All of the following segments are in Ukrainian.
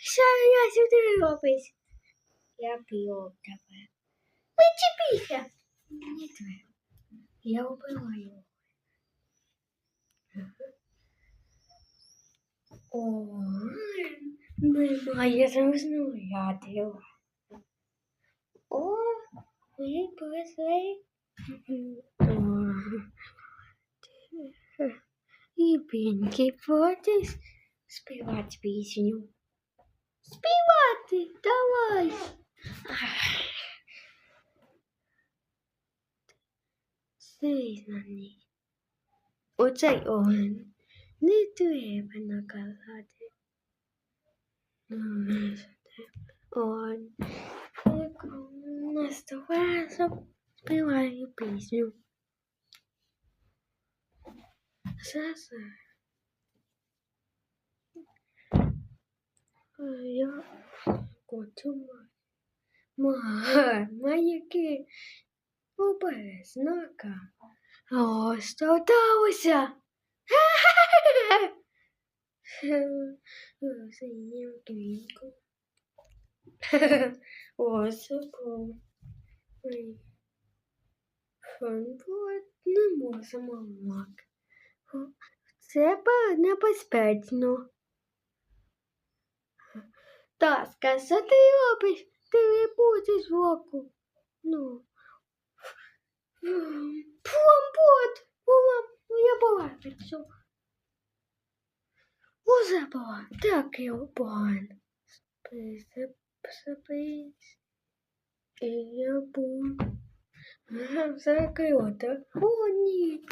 Що я сюди робиш? Я б'ю тебе. Вичепися. Не треба. Я убиваю. О, немає розмовляти. О, ви прийшли. О, І Пінкі будеш співати пісню. Співати, давай. Сидь на ній. Оцей огонь не треба наказати. Ну, Он наступає, співаю пісню. Зараз я хочу маяки оберезнака. О, що сталося? Синю квітку. Ось був. Фанбот не можемо мак. Це небезпечно. Таска, що ти робиш? Ти не будеш в оку. Ну. Фанбот! Я була пиццу. Уже була. Так я була. Спись. І я був. Закрита. О, ні.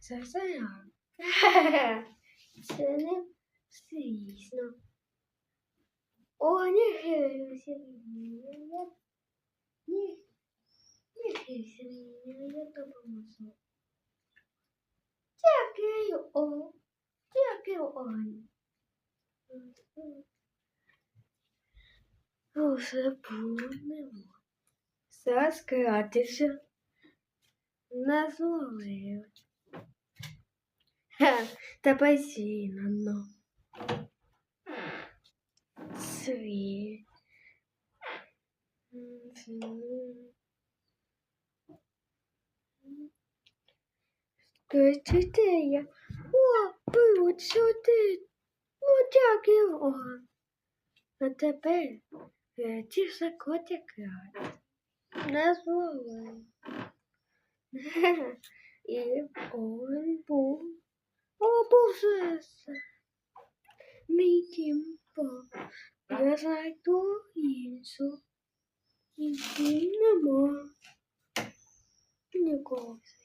Це я. Це не звісно. О, не хилюся. Ні. Не хилюся. Я допоможу. Дякую, о. Дякую, Ань. Уже будемо заскратися на зловив. Ха, та посінано. Світ. Скажите я. О, пиво, сюди. Ну, дякую. А тепер е, ті ж котики назвали. І он був. О, Боже. Мій pappa. Jag sagt då så inte mamma. Nu går sig.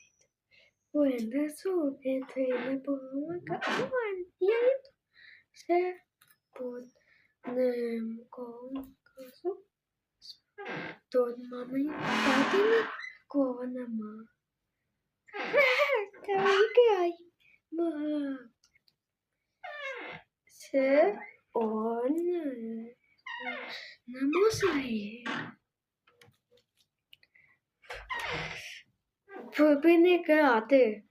Och ändå så är träna på mamma. Och jag se på den gång så. Mamma. Tack, Se. На музеї. Припини грати.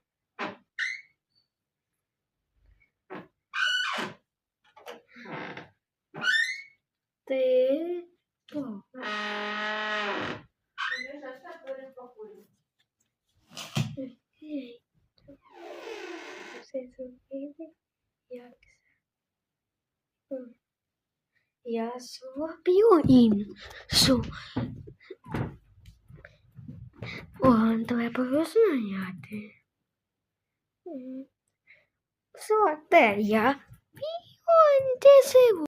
Ти по. Все зробили, як це. Я зроблю Су. О, треба розмовляти. Все, Що я? Він де живу?